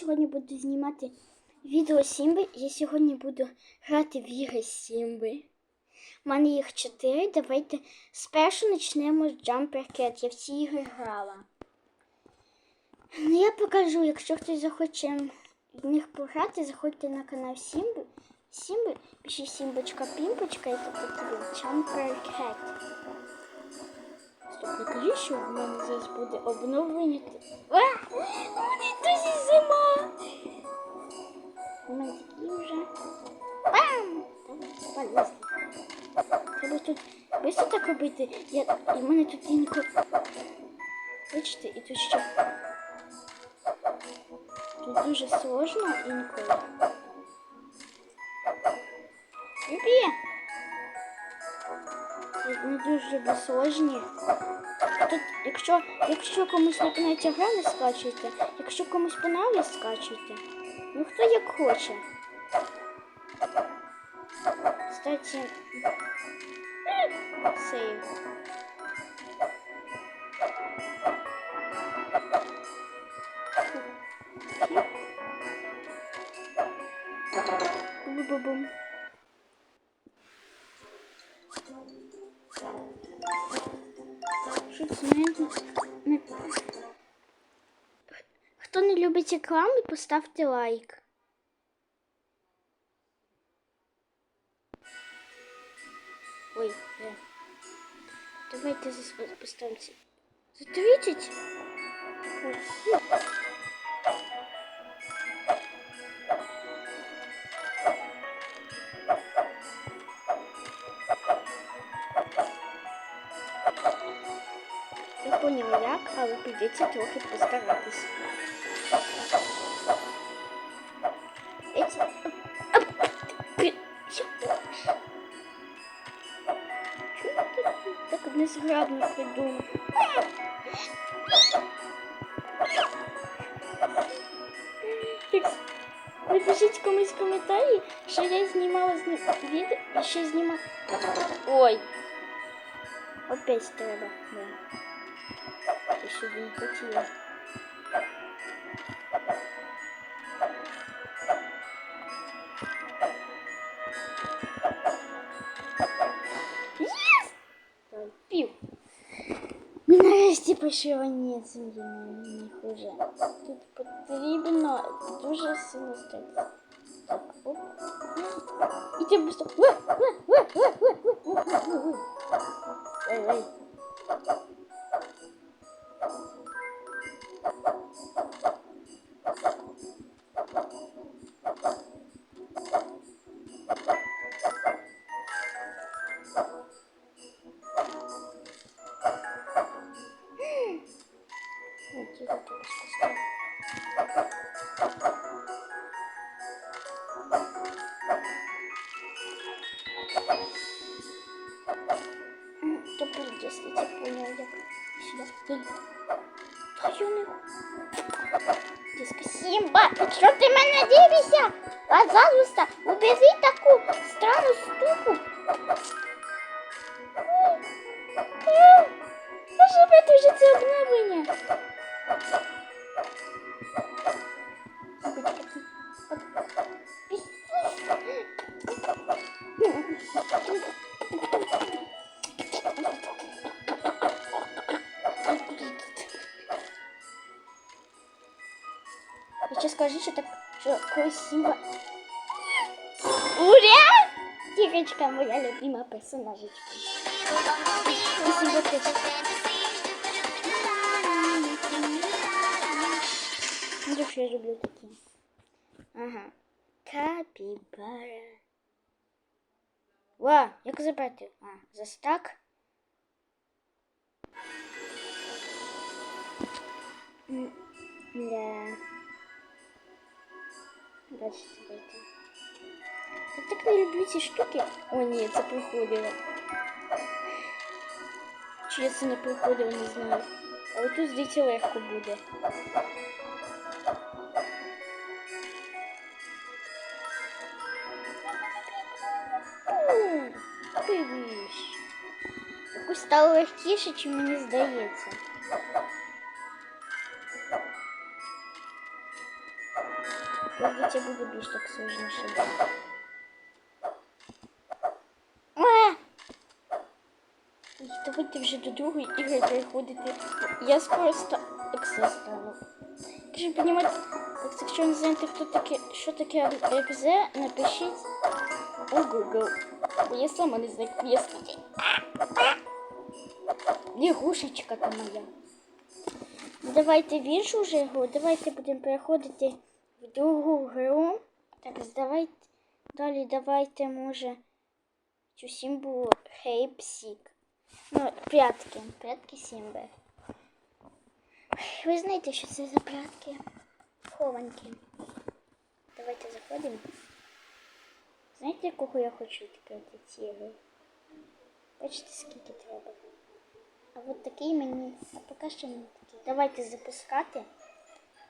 сьогодні буду знімати відео Сімби. Я сьогодні буду грати в ігри Сімби. У мене їх чотири. Давайте спершу почнемо з Jumper Cat. Я в ці ігри грала. Ну, я покажу, якщо хтось захоче в них пограти, заходьте на канал Сімби. Сімби, пиши Сімбочка Пімпочка і тут такий Jumper Cat. Не що в мене зараз буде обновлення. А! У мене досі зима! У мене такі вже. Бам! Полізли. Треба тут швидко так робити. Я... І в мене тут інколи. Бачите, і тут ще. Тут дуже сложно інколи. Юбі! Не дуже люблю. Тут, якщо, якщо комусь не кінець гра, не скачуйте. Якщо комусь понравиться, скачуйте. Ну хто як хоче. Кстати, сейв. Поставте лайк. Ой, да. Давайте зас- поставим. ці- За 30? Ой, ну. Я поняла як, але прийдеться трохи постаратись. так незграбно придумал? Так, Напишіть комусь в коментарі, що я знімала з ним відео і ще знімала. Ой. Опять треба. Да. Я сюди не хотіла. нарешті пішли ні, землі не хуже. Тут потрібно дуже сильно стати. Так, оп. І ти просто. Ой, ой. Ну, Прийде, если ты понял, я сюда. Эй. Та я не... Дядька Сімба, що ти мене дивишся? Пожалуйста, убери таку странну штуку. Може бути вже це обновлення? ще скажу, що так, що колись Сімба... Ура! Тихочка, моя любима персонажечка. І Сімба теж. Ну, що я люблю такі. Ага. Капібара. Ва, як забрати? А, за стак? М, Да. Дальше давайте. Я так не люблю ці штуки. О, ні, це проходило. Чи я це не проходила, не знаю. Але тут здається легко буде. М, Дивись. Якось стало легкіше, чи мені здається. Дивіться, буде більш так сложніше. А! І Давайте вже до другої ігри переходити. Я скоро ста... ексе стану. Якщо понімати, якщо не знаєте, хто таке, що таке екзе, напишіть у Google. Бо я сама не знаю, як пояснити. Лягушечка там моя. Давайте в іншу вже гру. Давайте будемо переходити в другу гру. Так, давайте. Далі давайте, може, цю сімбу Хейпсік. Ну, прятки. Прятки Сімби. Ви знаєте, що це за прятки? Хованки. Давайте заходимо. Знаєте, якого я хочу відкрити ці ігри? Бачите, скільки треба. А от такий мені, а поки що не такий. Давайте запускати.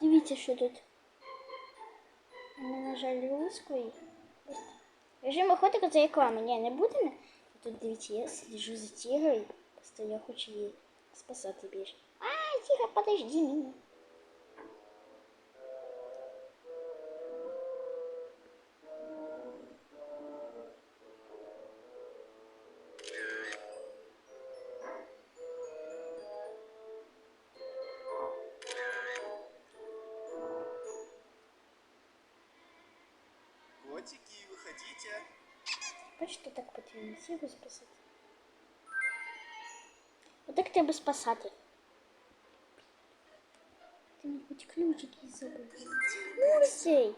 Дивіться, що тут. Не, на жаль, русської. Режим охотика це реклама. Ні, не буде. Тут дивіться, я слежу за тігрою. Просто я хочу її спасати більше. А, тігра, подожди мене. Отак треба спасати. Ти мені хоч ключик і забув. Мусей!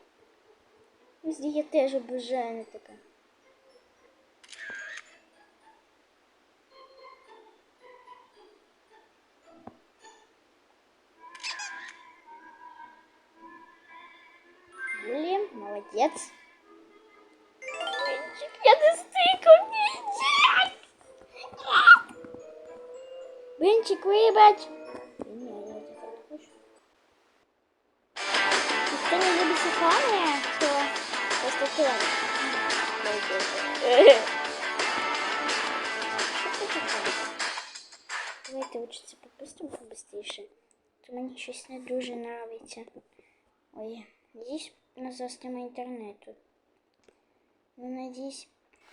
Ось я теж обожаю така. Блин, молодец. Я так не любить шоколадне, то просто таке? Давайте учиться по-быстрому, побыстріше. То мені щось не дуже нравиться. Ой, здесь у нас застрема інтернету. Ну, надіюсь,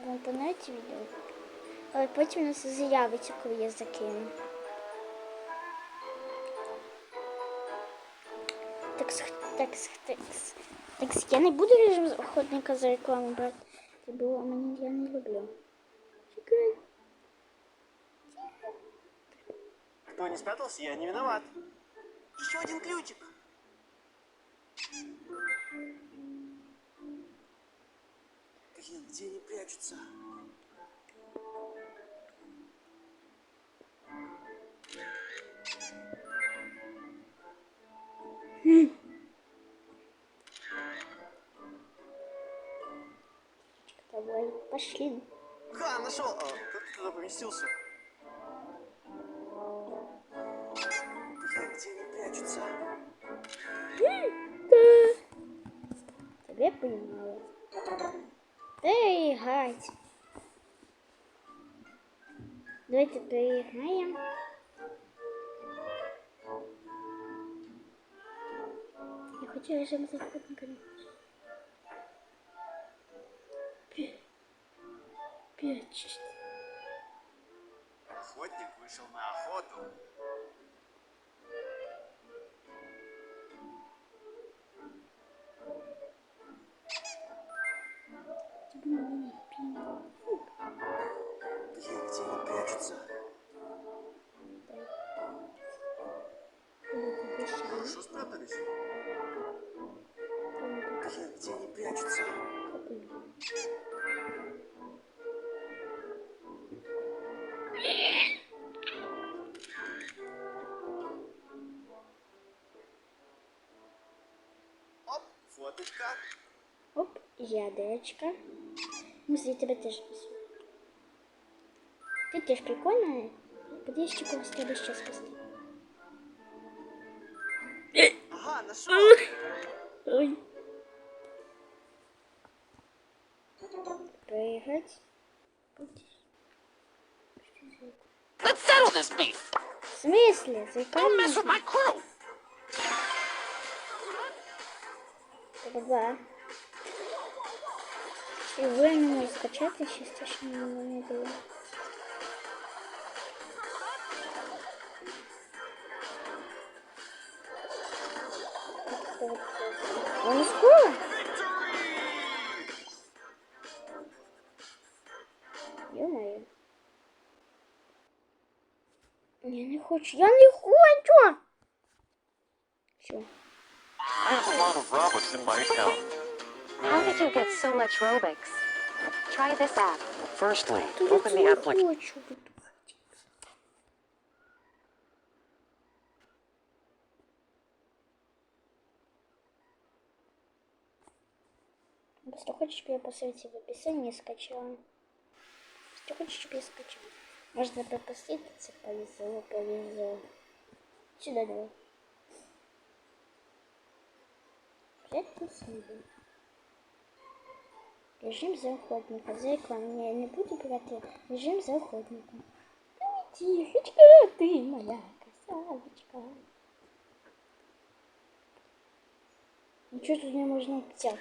вам понравиться відео. Але потім у нас з'явиться, коли я закину. Так, с- так, с- так, с- так, с- я не буду режим охотника за рекламу брати. Бо мені я не люблю. Чекай. Кто не спрятался, я не виноват. Еще один ключик. Блин, где они прячутся? Давай, пошли. Ха, нашел! А, как ты туда поместился? Блин, где они прячутся? Тебе понимаю. Переиграть. Давайте переиграем. Захватника. не хочу. Пи- Пять. Охотник вышел на охоту. Где? Давайте дышим. Хорошо спрятались. Блин, где они прячутся? Оп, фоточка. Оп, ядерочка. Муся, я тебя тоже несу. Ты тоже прикольная. Подожди, с тобой сейчас спасти. Ага, нашел. Ой. Прыгать. Let's settle this beef. В смысле? Don't mess with my crew. Два. І ви не можете скачати, ще страшно не було. Он скоро? Хочу, я не хочу! Все. I have a lot of Robux in my account. How did you get so much Robux? Try this app. Firstly, open the application. Просто хочешь, чтобы я по ссылке в описании скачала? Если хочешь, чтобы я скачала? Можно пропустить, если повезло, повезло. Взять на себя. Режим за охотника. За экран. Я не буду брать режим за охотника. Тихочка, ты моя красавочка. Ничего тут не можно взять.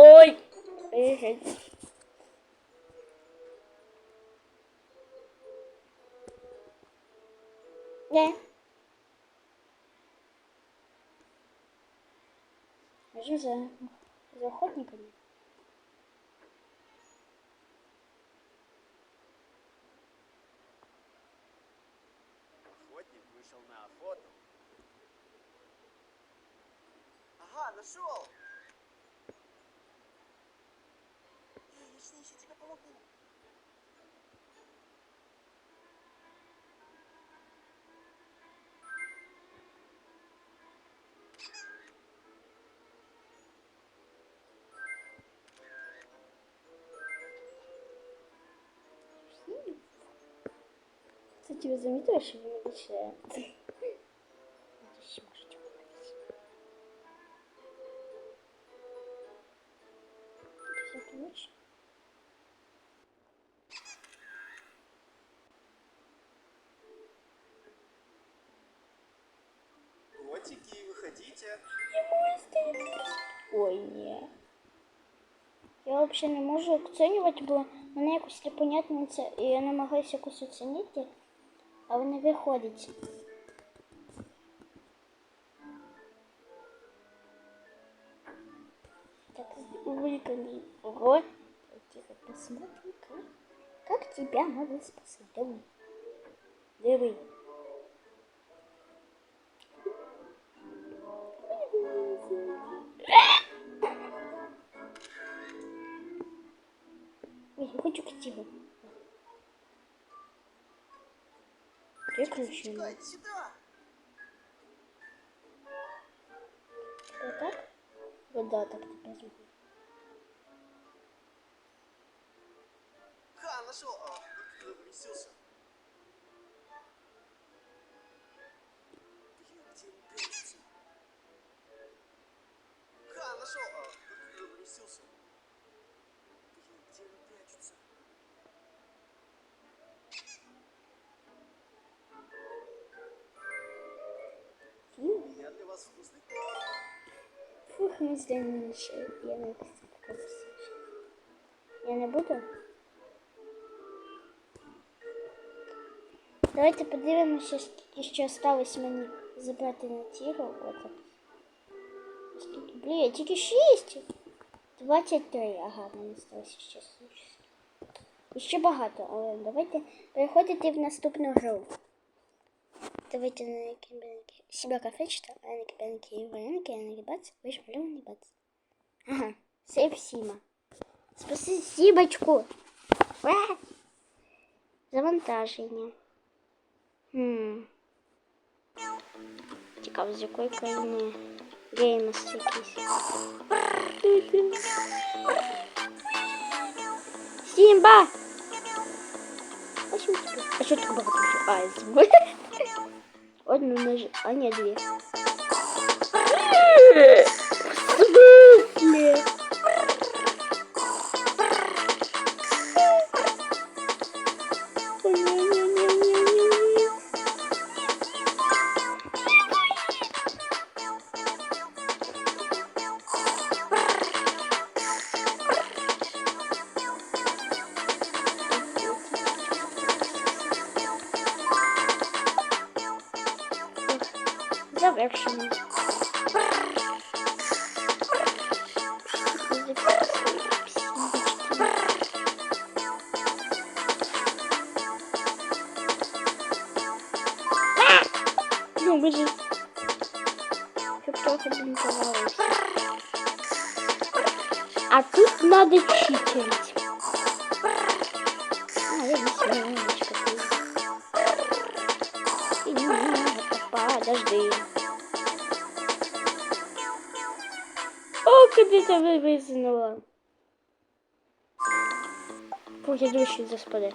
Ой! Эх. Не. Режим за, за охотниками. Охотник вышел на охоту. Ага, нашел! Я помогу. Кстати, вы заметили, что вы обещаете? Котики, выходите. Ой, ні. Я взагалі не можу оцінювати, бо мене якось непонятно це, і я намагаюся якось оцінити, але не виходить. Так, выколи. Ого. Тихо, посмотрим, как, как тебя надо спасать. Давай. Давай. Хочу к тебе. Где. Вот так? Вот да, так теперь могу. Ха, нашел. А, ну ты поместился. Ха, нашел. А, ну ты поместился. Фух, не здальніше. Я не показываю. Я не буду. Давайте подивимося, скільки осталось мені забрати на тіло. Скільки? Блін, тільки 6. 23. Ага, мені сталося ще 6. Ще багато, але давайте переходити в наступну гру. Давайте на киберники. Себя кафе а на киберники и вареники, а на гибац, выше малюваний бац. Ага, сейф Сима. Спасибочку. Ура! Завантаження. Хм. Цікаво, з якої країни геймес якийсь. Сімба! А що таке? А що таке багато? А, звук. Одну нож... А нет, две. О, куди тебе висунула? Поки душі заспаде.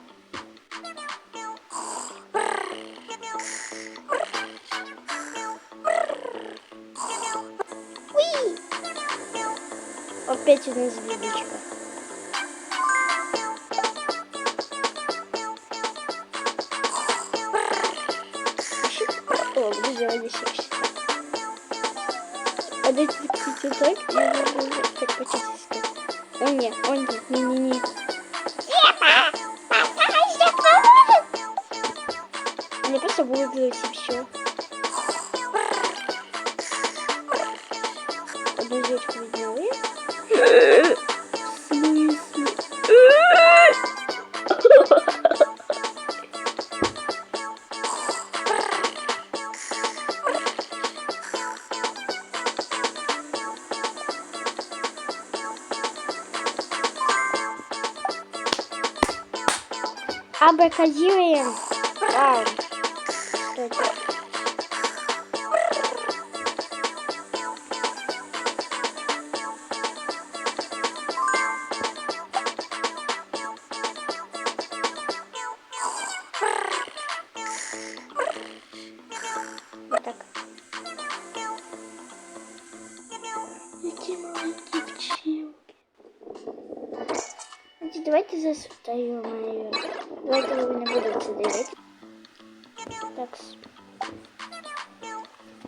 Уи! Опять у нас звездочка. О, буду делать еще счета. А дайте, кстати, так, я могу так почистить. О, нет, о, нет, не-не-не. Абракадируем. Вау.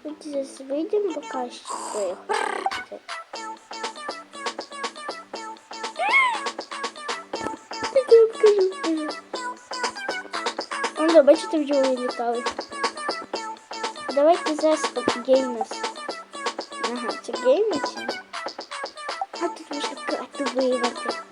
Вам покажу, покажу. Вон, да, бачите, бджоли літали. Давайте зараз геймес. Ага, це геймес. А тут можна карту виявити.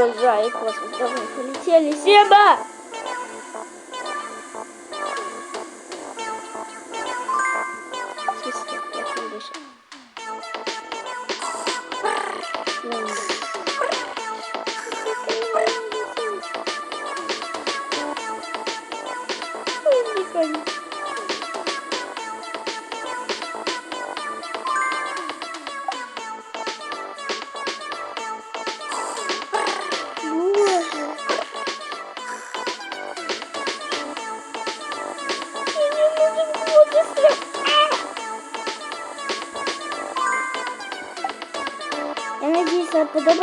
Обожаю космос. Давай, полетели. Себа!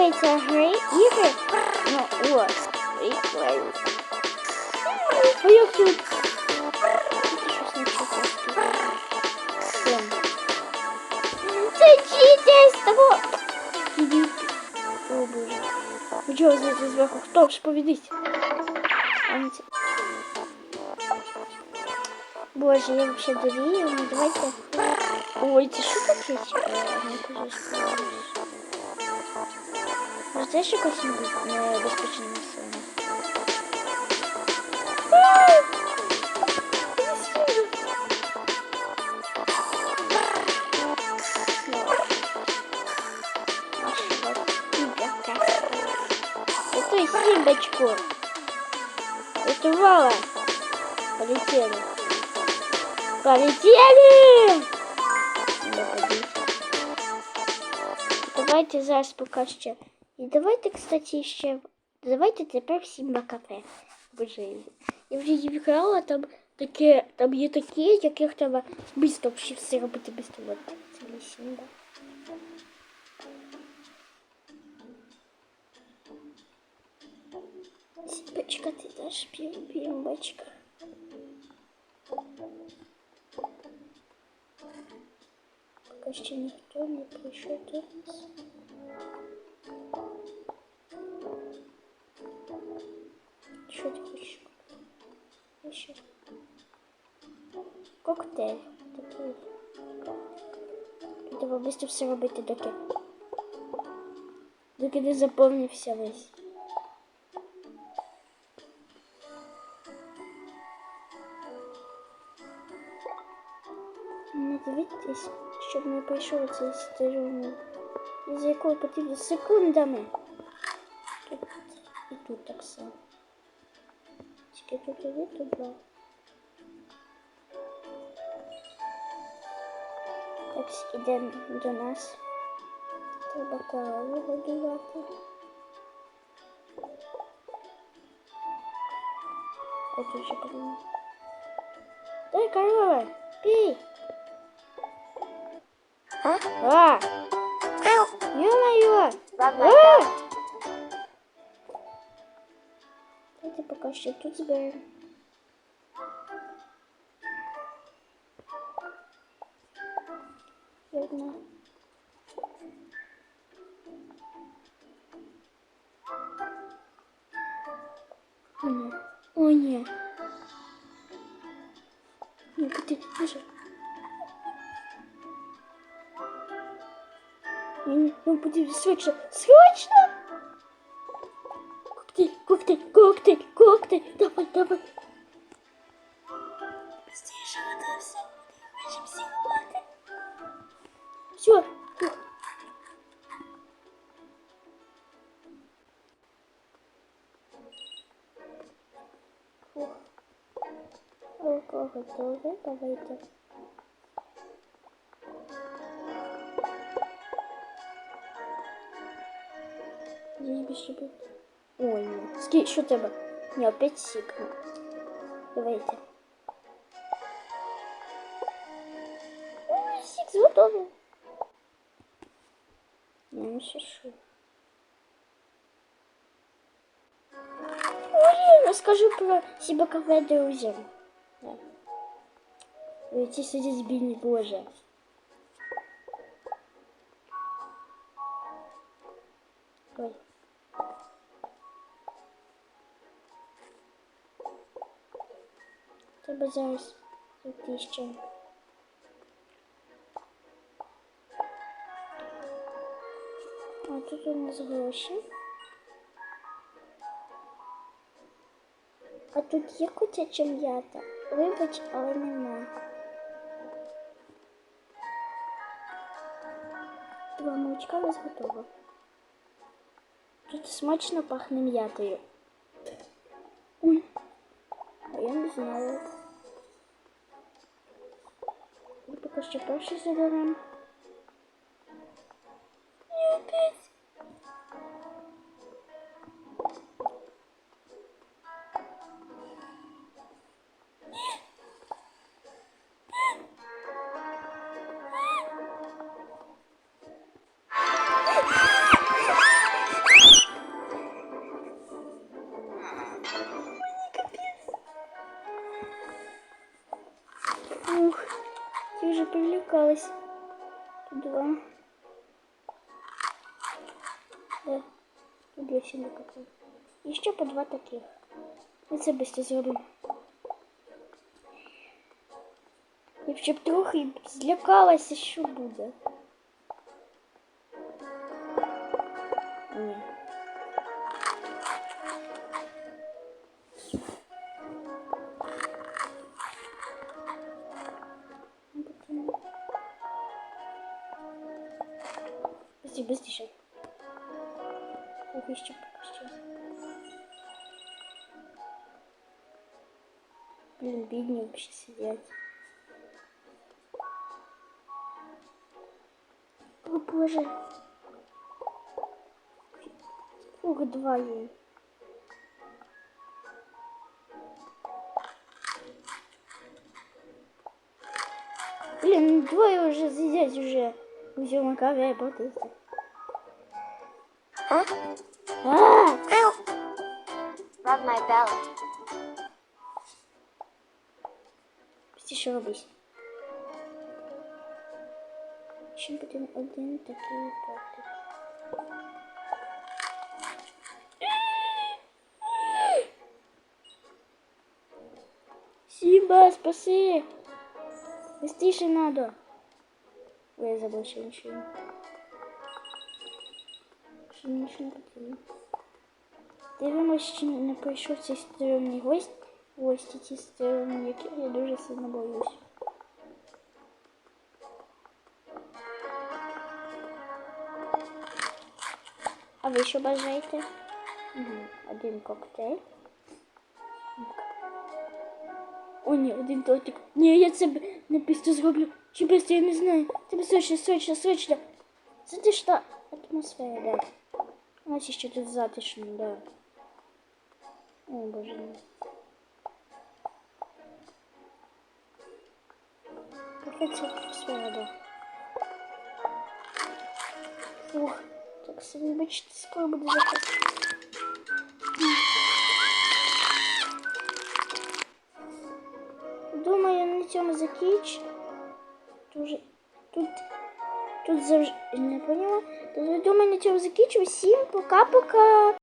подобається гри ігри. Ну, ось. Прикольно. А як тут? Тут щось не чути. Це читерство! Ідіть. О, боже. Ви чого знаєте зверху? Хто ж повідить? А не це. Боже, я вообще дурію. Ну давайте. Ой, це що таке? Це ще якось небезпечне місце? Это Симбочку. Это Вала. Полетели. Полетели! Давайте зараз поки ще. І давайте, кстати, ще. Давайте в Симба кафе. Боже. Я вже її вкрала, там такие, там є такі, яких треба швидко все робити швидко. Вот це лісінда. ты ти теж п'ємбочка. Поки ще ніхто не прийшов до нас. Що ти хочеш? І що? Коктейль. Такий. Треба швидко все робити, доки. Доки не заповнився весь. Не дивіться, щоб не прийшов цей стереомір, із якого потрібно секундами. Тут і тут так само. Тут один, тут два. Так, ідемо до нас. Треба корову годувати. А тут ще корова. Дай корова, пей! А! Ё-моё! Rub my А! belly. Давайте пока що тут зберемо. Видно. О, ні. О, ні. Ні, куди? Боже. Ні, ні, ну потрібно срочно, срочно! Коктейль, коктейль, коктейль. Давай, давай. Быстрее, все. Хочем силовать. Все. Фух. Рука готова. Давайте. ні. Ски, що тебе? Ні, опять сікну. Давайте. Ой, сік зготовий. Ні, ну ще що. Ой, розкажу про себе кафе друзям. Да. Ой, ці сидять бідні, боже. Ой. Треба зараз зайти ще. А тут у нас гроші. А тут є котяча м'ята. Вибач, але нема. Два молочка у нас готово. Тут смачно пахне м'ятою. Ой. А я не знала. Що перший. Ні, я сильно какой. Еще по два таких. І це быстро зроблю. Я б ще б трохи злякалася, що буде. Ні. Вообще сидят. О боже. Ух, два ей. Блин, двое уже сидят уже. Все, макаве, работает. Huh? А! Rub my belly. Быстрее робись. ще потрібен один такий тортик. Сімба, спаси! Быстріше надо. Ой, я забыл, що нічого. Що нічого не потрібно. Дивимось, чи не прийшов цей стрьомний гость. Гості ті стрьомні, яких я дуже сильно боюсь. А ви що бажаєте? Угу. Один коктейль. О, ні, один тортик. Ні, я це б- не пісто зроблю. Чи без я не знаю. Це сочно, сочно, сочно. Затишна атмосфера, да. У нас ще тут затишно, да. О, боже мій. Яка це атмосфера, да. Фух, так собі, вибачте, скоро буде заход. Думаю, на цьому закінчу. Дуже тут тут завжди не поняла. Думаю, на цьому закінчу. Всім пока-пока.